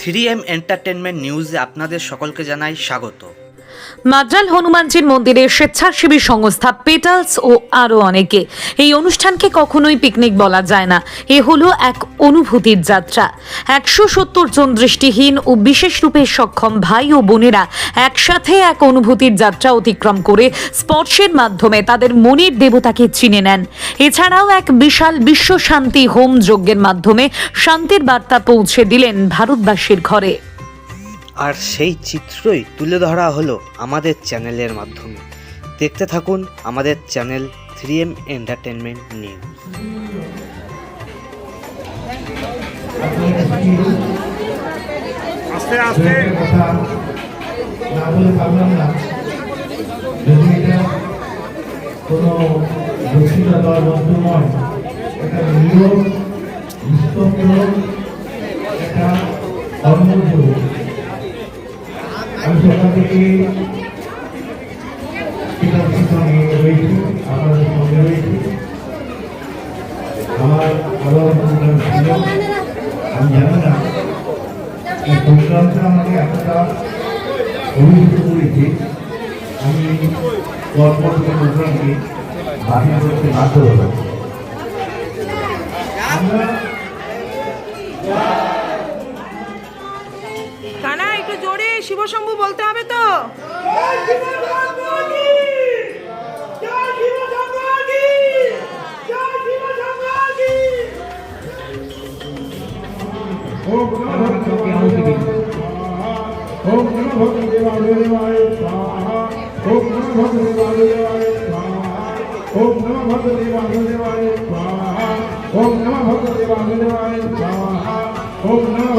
Three M entertainment নিউজে আপনাদের সকলকে জানাই স্বাগত। মাদ্রাল হনুমানজির মন্দিরে স্বেচ্ছাসেবী সংস্থা পেটালস ও আরও অনেকে। এই অনুষ্ঠানকে কখনোই পিকনিক বলা যায় না। এ হলো এক অনুভূতির যাত্রা। একশো সত্তর জন দৃষ্টিহীন ও বিশেষ রূপে সক্ষম ভাই ও বোনেরা একসাথে এক অনুভূতির যাত্রা অতিক্রম করে স্পর্শের মাধ্যমে তাদের মনের দেবতাকে চিনে নেন। এছাড়াও এক বিশাল বিশ্ব শান্তি হোম যজ্ঞের মাধ্যমে শান্তির বার্তা পৌঁছে দিলেন ভারতবাসীর ঘরে। আর সেই চিত্রই তুলে ধরা হলো আমাদের চ্যানেলের মাধ্যমে। দেখতে থাকুন আমাদের channel three M entertainment news আস্তে। আমি সকাল থেকে রয়েছি আপনাদের সঙ্গে রয়েছি আমার আবার প্রোগ্রাম ছিল আমি জানি না এই প্রোগ্রামটা আমাকে এতটা অভিভূত করেছে আমি পরবর্তী প্রোগ্রামকে বাতিল করতে বাধ্য হলাম আমরা শিবশম্ভু বলতে হবে তো? ওম নমঃ ভগবতে ওম নমঃ ভগবতে বাসুদেবায় স্বাহা ওম নমঃ ভগবতে বাসুদেবায় স্বাহা ওম নমঃ ভগবতে বাসুদেবায় স্বাহা ওম নমঃ ভগবতে বাসুদেবায় স্বাহা ওম নমঃ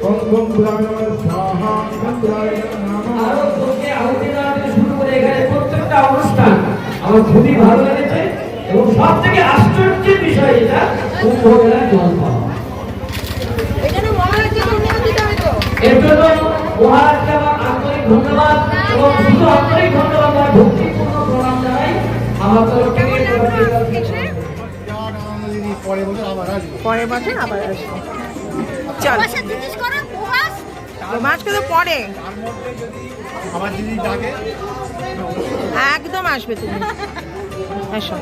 পরে ওম পুরায় স্বাহা আমার পরের বছর আবার আসব। চল। পরে একদম আসবে তুমি। এসো